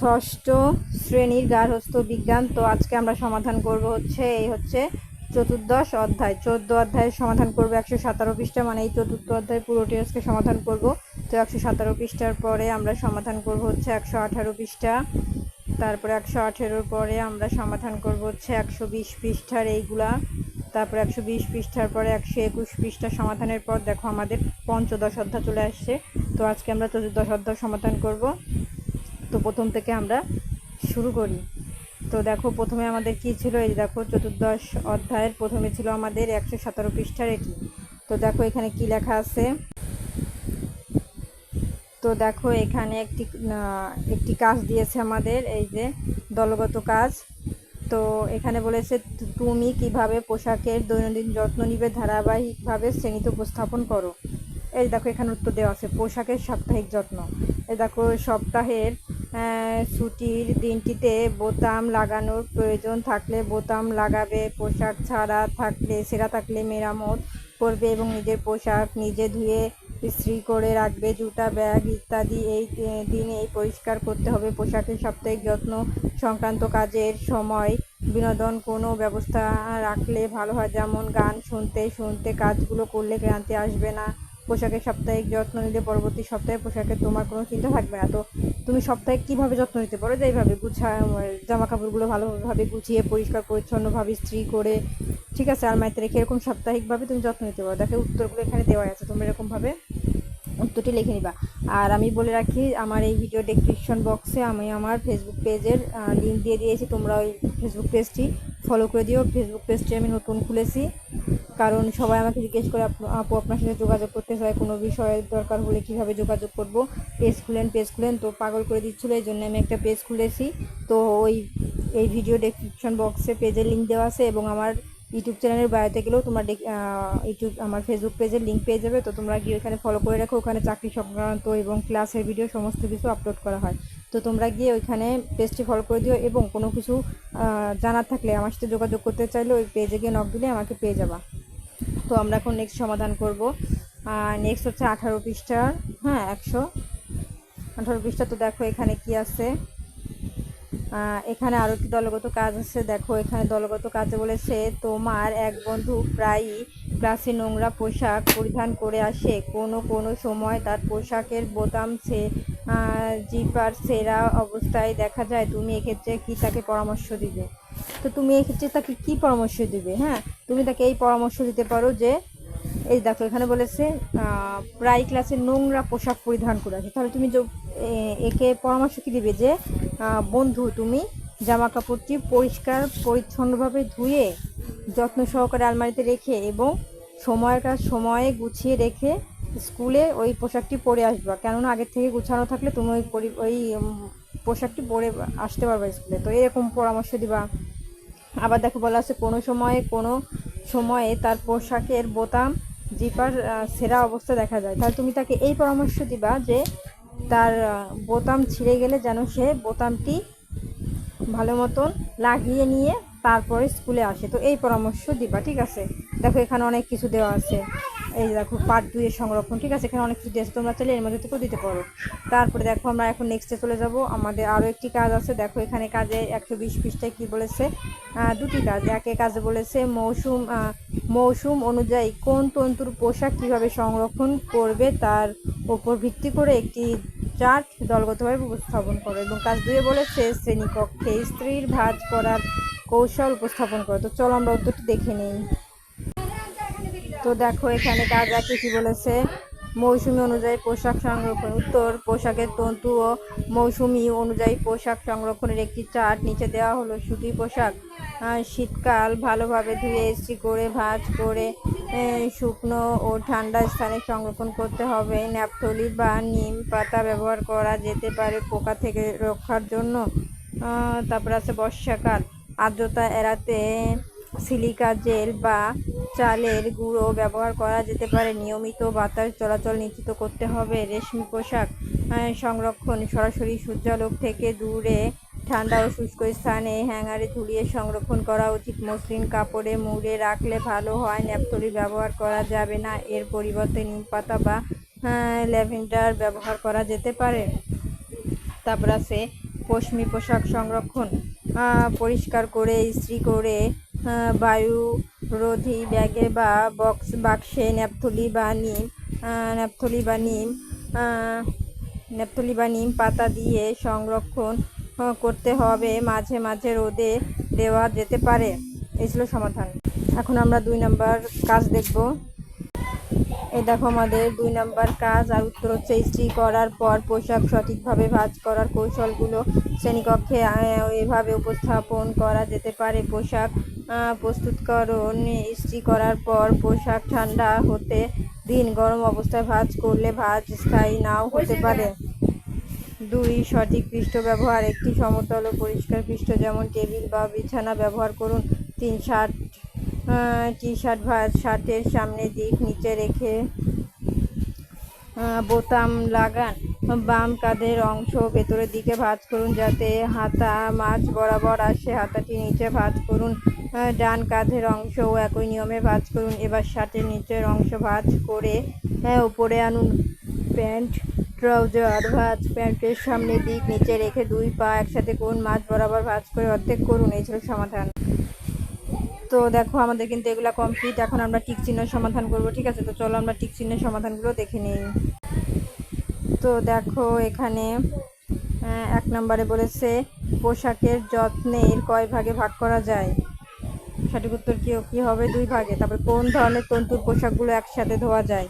ষষ্ঠ শ্রেণির গার্হস্থ্য বিজ্ঞান। তো আজকে আমরা সমাধান করব হচ্ছে, এই হচ্ছে চতুর্দশ অধ্যায়। চোদ্দ অধ্যায়ের সমাধান করব একশো সতেরো পৃষ্ঠা মানে এই চতুর্থ অধ্যায় পুরোটি আজকে সমাধান করব। তো একশো সতেরো পৃষ্ঠার পরে আমরা সমাধান করব হচ্ছে একশো আঠারো পৃষ্ঠা। তারপরে একশো আঠেরোর পরে আমরা সমাধান করব হচ্ছে একশো বিশ পৃষ্ঠার এইগুলা। তারপরে একশো বিশ পৃষ্ঠার পরে একশো একুশ পৃষ্ঠা সমাধানের পর দেখো আমাদের পঞ্চদশ অধ্যায় চলে আসছে। তো আজকে আমরা চতুর্দশ অধ্যায় সমাধান করব। তো প্রথম থেকে আমরা শুরু করি। তো দেখো, প্রথমে আমাদের কি ছিল? এই দেখো, চতুর্দশ অধ্যায়ের প্রথমে ছিল আমাদের একশো সতেরো পৃষ্ঠার এটি। তো দেখো, এখানে কি লেখা আছে? তো দেখো, এখানে একটি একটি কাজ দিয়েছে আমাদের, এই যে দলগত কাজ। তো এখানে বলেছে, তুমি কীভাবে পোশাকের দৈনন্দিন যত্ন নিবে? ধারাবাহিকভাবে শ্রেণীতে উপস্থাপন করো। এই দেখো, এখানে উত্তর দেওয়া আছে, পোশাকের সাপ্তাহিক যত্ন। এই দেখো, সপ্তাহের ছুটির দিনটিতে বোতাম লাগানোর প্রয়োজন থাকলে বোতাম লাগাবে, পোশাক ছাড়া থাকলে, সেরা থাকলে মেরামত করবে এবং নিজের পোশাক নিজে ধুয়ে ইস্ত্রি করে রাখবে, জুতা, ব্যাগ ইত্যাদি। এই দি- দিনেই পরিষ্কার করতে হবে। পোশাকের সাপ্তাহিক যত্ন সংক্রান্ত কাজের সময় বিনোদন কোনো ব্যবস্থা রাখলে ভালো হয়। যেমন গান শুনতে শুনতে কাজগুলো করলে ক্লান্তি আসবে না। পোশাকের সাপ্তাহিক যত্ন নিলে পরবর্তী সপ্তাহে পোশাকের তোমার কোনো চিন্তা থাকবে না। তো তুমি সপ্তাহে কীভাবে যত্ন নিতে পারো? যে এইভাবে গুছা জামা কাপড়গুলো ভালোভাবে গুছিয়ে, পরিষ্কার, পরিচ্ছন্নভাবে ইস্ত্রি করে, ঠিক আছে? আলমারিতে রেখে এরকম সাপ্তাহিকভাবে তুমি যত্ন নিতে পারো। দেখো, উত্তরগুলো এখানে দেওয়া আছে তুমি এরকমভাবে উত্তরটি লিখে নিবা। আর আমি বলে রাখি, আমার এই ভিডিও ডেসক্রিপশন বক্সে আমি আমার ফেসবুক পেজের লিঙ্ক দিয়ে দিয়েছি, তোমরা ওই ফেসবুক পেজটি ফলো করে দিও। ফেসবুক পেজটি আমি নতুন খুলেছি। কারণ সবাই আমাকে জিজ্ঞেস করে আপ- আপু আপনার সাথে যোগাযোগ করতে চায় কোনো বিষয়ে দরকার হলে কীভাবে যোগাযোগ করব? পেজ খুলেন পেজ খুলেন, তো পাগল করে দিচ্ছিল, এই জন্য আমি একটা পেজ খুলেছি। তো ওই, এই ভিডিও ডেসক্রিপশন বক্সে পেজের লিঙ্ক দেওয়া আছে এবং আমার ইউটিউব চ্যানেলের বায়োতে গেলেও তোমার ইউটিউব আমার ফেসবুক পেজের লিঙ্ক পেয়ে যাবে। তো তোমরা গিয়ে ওখানে ফলো করে রাখো, ওখানে চাকরি সংক্রান্ত এবং ক্লাসের ভিডিও সমস্ত কিছু আপলোড করা হয়। তো তোমরা গিয়ে ওইখানে পেজটি ফলো করে দিও এবং কোনো কিছু জানার থাকলে, আমার সাথে যোগাযোগ করতে চাইলে ওই পেজে গিয়ে নক দিলে আমাকে পেয়ে যাবা। তো আমরা এখন নেক্সট সমাধান করব। নেক্সট হচ্ছে আঠারো পৃষ্ঠার হ্যাঁ একশো। আঠারো পৃষ্ঠা তো দেখো এখানে কি আছে। এখানে আরও একটি দলগত কাজ আছে। দেখো, এখানে দলগত কাজে বলেছে, তোমার এক বন্ধু প্রায়ই ক্লাসে নোংরা পোশাক পরিধান করে আসে। কোনো কোনো সময় তার পোশাকের বোতাম সে জিপার সেরা অবস্থায় দেখা যায়। তুমি এক্ষেত্রে কি তাকে পরামর্শ দিবে? তো তুমি এক্ষেত্রে তাকে কি পরামর্শ দিবে হ্যাঁ? তুমি তাকে এই পরামর্শ দিতে পারো যে, এই দেখো এখানে বলেছে প্রায় ক্লাসে নোংরা পোশাক পরিধান করে আছে তাহলে তুমি একে পরামর্শ কি দিবে যে বন্ধু তুমি জামা কাপড়টি পরিষ্কার, পরিচ্ছন্নভাবে ধুয়ে, যত্ন সহকারে আলমারিতে রেখে এবং সময়ের সময়ে গুছিয়ে রেখে স্কুলে ওই পোশাকটি পরে আসবা। কেননা আগের থেকে গুছানো থাকলে তুমি ওই ওই পোশাকটি পরে আসতে পারবে স্কুলে। তো এরকম পরামর্শ দিবা। আবার দেখো বলা আছে, কোনো সময়ে কোনো সময়ে তার পোশাকের বোতাম, জিপার সেরা অবস্থা দেখা যায়। তাহলে তুমি তাকে এই পরামর্শ দিবা যে তার বোতাম ছিঁড়ে গেলে যেন সে বোতামটি ভালো মতন লাগিয়ে নিয়ে তারপরে স্কুলে আসে। তো এই পরামর্শ দিবা, ঠিক আছে? দেখো এখানে অনেক কিছু দেওয়া আছে। এই দেখো পার্ট দুইয়ের সংরক্ষণ, ঠিক আছে? এখানে অনেক কিছু দিয়েছে তোমরা চাইলে এর মধ্যে থেকেও দিতে পারো। তারপরে দেখো, আমরা এখন নেক্সটে চলে যাব। আমাদের আরও একটি কাজ আছে। দেখো, এখানে কাজে একশো বিশ পৃষ্ঠায় কী বলেছে? দুটি কাজ। একে কাজে বলেছে মৌসুম মৌসুম অনুযায়ী কোন তন্তুর পোশাক কীভাবে সংরক্ষণ করবে তার উপর ভিত্তি করে একটি চার্ট দলগতভাবে উপস্থাপন করো। এবং কাজ দুয়ে বলেছে, শ্রেণীকক্ষে স্ত্রীর ভাঁজ করার কৌশল উপস্থাপন করো। তো চলো আমরা উত্তরটি দেখে নিই। তো দেখো, এখানে আছে কি বলেছে? মৌসুমী অনুযায়ী পোশাক সংরক্ষণ উত্তর, পোশাকের তন্তু ও মৌসুমী অনুযায়ী পোশাক সংরক্ষণের একটি চার্ট নিচে দেওয়া হলো। সুতি পোশাক শীতকাল, ভালোভাবে ধুয়ে, ইস্ত্রি করে, ভাঁজ করে শুকনো ও ঠান্ডা স্থানে সংরক্ষণ করতে হবে। ন্যাপথলি বা নিম পাতা ব্যবহার করা যেতে পারে পোকা থেকে রক্ষার জন্য। তারপর আছে বর্ষাকাল। আর্দ্রতা এড়াতে সিলিকা জেল বা চালের গুঁড়ো ব্যবহার করা যেতে পারে। নিয়মিত বাতাস চলাচল নিশ্চিত করতে হবে। রেশমি পোশাক সংরক্ষণ সরাসরি সূর্যালোক থেকে দূরে, ঠান্ডা ও শুষ্ক স্থানে হ্যাঙ্গারে ঝুলিয়ে সংরক্ষণ করা উচিত। মসৃণ কাপড়ে মুড়ে রাখলে ভালো হয়। ন্যাপথলি ব্যবহার করা যাবে না। এর পরিবর্তে নিম পাতা বা ল্যাভেন্ডার ব্যবহার করা যেতে পারে। তারপর আছে পশমি পোশাক সংরক্ষণ পরিষ্কার করে, ইস্ত্রি করে বায়ুরোধী ব্যাগে বা বক্স, বাক্সে ন্যাপথলি বা নিম ন্যাপথলি বা নিম ন্যাপথলি বা নিম পাতা দিয়ে সংরক্ষণ করতে হবে, মাঝে মাঝে রোদে দেওয়া যেতে পারে। এই ছিল সমাধান। এখন আমরা দুই নাম্বার কাজ দেখব। এই দেখো আমাদের দুই নাম্বার কাজ, আর উত্তর হচ্ছে ইস্ত্রি করার পর পোশাক সঠিকভাবে ভাঁজ করার কৌশলগুলো শ্রেণীকক্ষে এভাবে উপস্থাপন করা যেতে পারে। পোশাক প্রস্তুতকরণ, ইস্ত্রি করার পর পোশাক ঠান্ডা হতে দিন গরম অবস্থায় ভাঁজ করলে ভাঁজ স্থায়ী নাও হতে পারে। দুই, সঠিক পৃষ্ঠ ব্যবহার। একটি সমতল পরিষ্কার পৃষ্ঠ, যেমন টেবিল বা বিছানা ব্যবহার করুন। তিন শার্ট টি শার্ট শার্টের সামনে দিক নিচে রেখে বোতাম লাগান। বাম কাঁধের অংশ ভেতরের দিকে ভাঁজ করুন যাতে হাতা মাছ বরাবর আসে। হাতাটি নিচে ভাঁজ করুন ডান কাঁধের অংশও একই নিয়মে ভাঁজ করুন। এবার শার্টের নিচের অংশ ভাঁজ করে আহ, উপরে আনুন। প্যান্ট ট্রাউজার ভাঁজ। প্যান্টের সামনে দিক নিচে রেখে দুই পা একসাথে করুন মাছ বরাবর ভাঁজ করে অর্ধেক করুন। এই ছিল সমাধান। তো দেখো, আমাদের কিন্তু এগুলা কমপ্লিট এখন আমরা টিক চিহ্ন সমাধান করব, ঠিক আছে? তো চলো আমরা টিক চিহ্নের সমাধানগুলো দেখে নিই। তো দেখো, এখানে এক নম্বরে বলেছে, পোশাকের যত্নের কয় ভাগে ভাগ করা যায়? সঠিক উত্তর কি কি হবে? দুই ভাগে। তারপরে, কোন ধরনের তন্তুর পোশাকগুলো একসাথে ধোয়া যায়?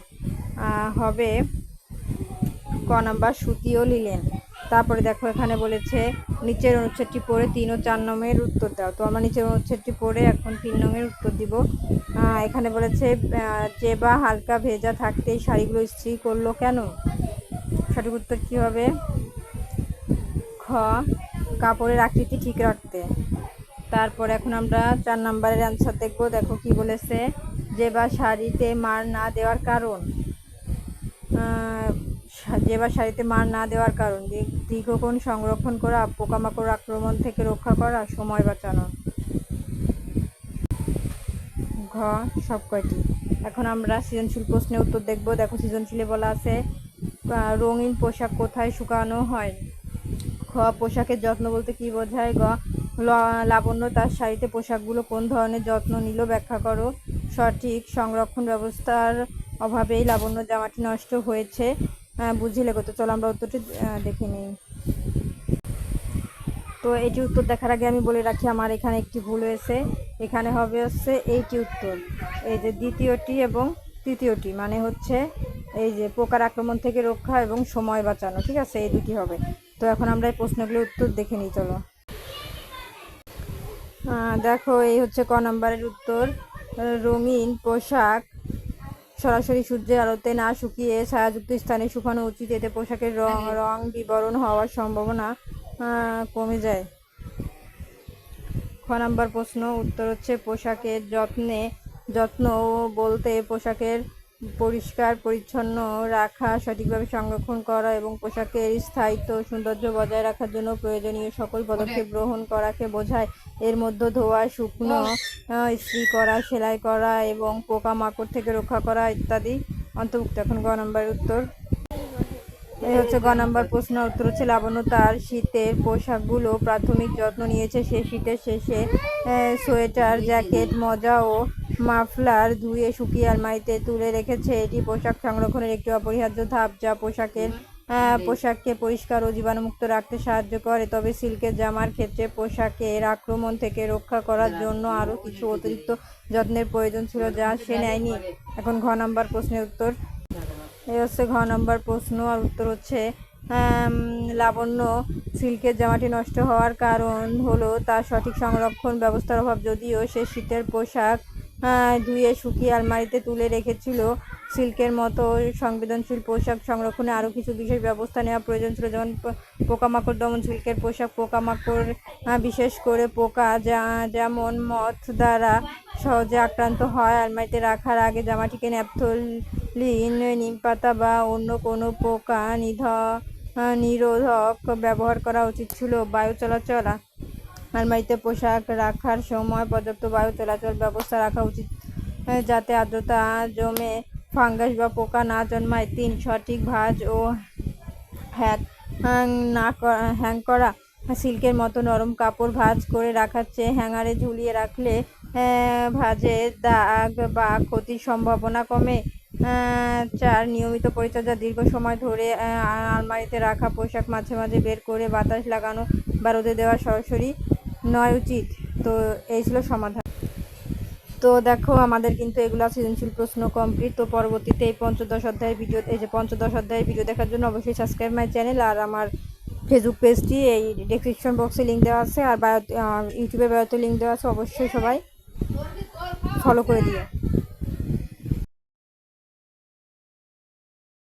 হবে ক নাম্বার সুতি ও লিলেন। তারপরে দেখো এখানে বলেছে, নিচের অনুচ্ছেদটি পড়ে তিন ও চার নংয়ের উত্তর দাও। তো আমরা নিচের অনুচ্ছেদটি পড়ে এখন তিন নংয়ের উত্তর দিব। এখানে বলেছে যে বা হালকা ভেজা থাকতেই শাড়িগুলো ইস্ত্রি করল কেন? সঠিক উত্তর কী হবে? খ, কাপড়ের আকৃতি ঠিক রাখতে। তারপর এখন আমরা চার নাম্বারের অ্যান্সার দেখব। দেখো কি বলেছে, যে বা শাড়িতে মার না দেওয়ার কারণ। আহ, যে বা শাড়িতে মার না দেওয়ার কারণ দীর্ঘ- দীর্ঘক্ষণ সংরক্ষণ করা পোকামাকড় আক্রমণ থেকে রক্ষা করা সময় বাঁচানো। ঘ সব কয়টি? এখন আমরা সৃজনশীল প্রশ্নের উত্তর দেখব। দেখো সৃজনশীলে বলা আছে রঙিন পোশাক কোথায় শুকানো হয়? খ পোশাকের যত্ন বলতে কি বোঝায়? গ লাবণ্য তার শাড়িতে পোশাকগুলো কোন ধরনের যত্ন নিল ব্যাখ্যা করো। সঠিক সংরক্ষণ ব্যবস্থার অভাবেই লাবণ্য জামাটি নষ্ট হয়েছে। আহ, বুঝিলে কত চলো আমরা উত্তরটি দেখে নিই। তো এটি উত্তর দেখার আগে আমি বলে রাখি আমার এখানে একটি ভুল হয়েছে। এখানে হবে হচ্ছে এইটি উত্তর। এই যে দ্বিতীয়টি এবং তৃতীয়টি মানে হচ্ছে এই যে পোকার আক্রমণ থেকে রক্ষা এবং সময় বাঁচানো ঠিক আছে? এই দুটি হবে। তো এখন আমরা এই প্রশ্নগুলোর উত্তর দেখে নিই চলো। দেখো এই হচ্ছে ক নম্বরের উত্তর। রঙিন পোশাক সরাসরি সূর্যের আলোতে না শুকিয়ে ছায়াযুক্ত স্থানে শুকানো উচিত। এতে পোশাকের রং রং বিবরণ হওয়ার সম্ভাবনা আহ, কমে যায়। খ নাম্বার প্রশ্ন উত্তর হচ্ছে পোশাকের যত্নে যত্ন বলতে পোশাকের পরিষ্কার পরিচ্ছন্ন রাখা সঠিকভাবে সংরক্ষণ করা এবং পোশাকের স্থায়িত্ব সৌন্দর্য বজায় রাখার জন্য প্রয়োজনীয় সকল পদক্ষেপ গ্রহণ করাকে বোঝায়। এর মধ্যে ধোয়া শুকনো ইস্ত্রি করা সেলাই করা এবং পোকামাকড় থেকে রক্ষা করা ইত্যাদি। অন্তর্ভুক্ত। এখন গ নম্বরের উত্তর। এই হচ্ছে গ নাম্বার প্রশ্ন, উত্তর হচ্ছে লাবণ্য তার শীতের পোশাকগুলো প্রাথমিক যত্ন নিয়েছে সে শীতের শেষে সোয়েটার, জ্যাকেট, মোজা ও মাফলার ধুয়ে শুকিয়ে আলমারিতে তুলে রেখেছে। এটি পোশাক সংরক্ষণের একটি অপরিহার্য ধাপ যা পোশাকের পোশাককে পরিষ্কার ও জীবাণুমুক্ত রাখতে সাহায্য করে। তবে সিল্কের জামার ক্ষেত্রে পোশাকের আক্রমণ থেকে রক্ষা করার জন্য আরও কিছু অতিরিক্ত যত্নের প্রয়োজন ছিল যা সে নেয়নি। এখন ঘ নাম্বার প্রশ্নের উত্তর এই হচ্ছে ঘ নম্বর প্রশ্ন আর উত্তর হচ্ছে লাবণ্য সিল্কের জামাটি নষ্ট হওয়ার কারণ হলো তার সঠিক সংরক্ষণ ব্যবস্থার অভাব। যদিও সে শীতের পোশাক ধুয়ে শুকিয়ে আলমারিতে তুলে রেখেছিল, সিল্কের মতো সংবেদনশীল পোশাক সংরক্ষণে আরও কিছু বিশেষ ব্যবস্থা নেওয়া প্রয়োজন ছিল, যেমন পোকামাকড় দমন, সিল্কের পোশাক, পোকামাকড় বিশেষ করে পোকা যা- যেমন মথ দ্বারা সহজে আক্রান্ত হয়। আলমারিতে রাখার আগে জামাটিকে ন্যাপথলিন নিম পাতা বা অন্য কোনো পোকা নিধ নিরোধক ব্যবহার করা উচিত ছিল। বায়ু চলাচল, আলমারিতে পোশাক রাখার সময় পর্যাপ্ত বায়ু চলাচল ব্যবস্থা রাখা উচিত যাতে আর্দ্রতা জমে ফাঙ্গাস বা পোকা না জন্মায়। তিন, সঠিক ভাঁজ ও হ্যাক, হ্যাং না হ্যাং করা, সিল্কের মতো নরম কাপড় ভাঁজ করে রাখার চেয়ে হ্যাঙ্গারে ঝুলিয়ে রাখলে ভাঁজের দাগ বা ক্ষতির সম্ভাবনা কমে। চার নিয়মিত পরিচর্যা, দীর্ঘ সময় ধরে আলমারিতে রাখা, পোশাক মাঝে মাঝে বের করে, বাতাস লাগানো বা রোদে দেওয়া সরাসরি নয় উচিত। তো এই ছিল সমাধান। তো দেখো, আমাদের কিন্তু এগুলো সৃজনশীল প্রশ্ন কমপ্লিট তো পরবর্তীতে এই পঞ্চদশ অধ্যায়ের ভিডিও এই যে পঞ্চদশ অধ্যায়ের ভিডিও দেখার জন্য অবশ্যই সাবস্ক্রাইব মাই চ্যানেল আর আমার ফেসবুক পেজটি এই ডেসক্রিপশন বক্সে লিঙ্ক দেওয়া আছে। আর বায়ো ইউটিউবে বায়োতে লিঙ্ক দেওয়া আছে, অবশ্যই সবাই ফলো করে দিও।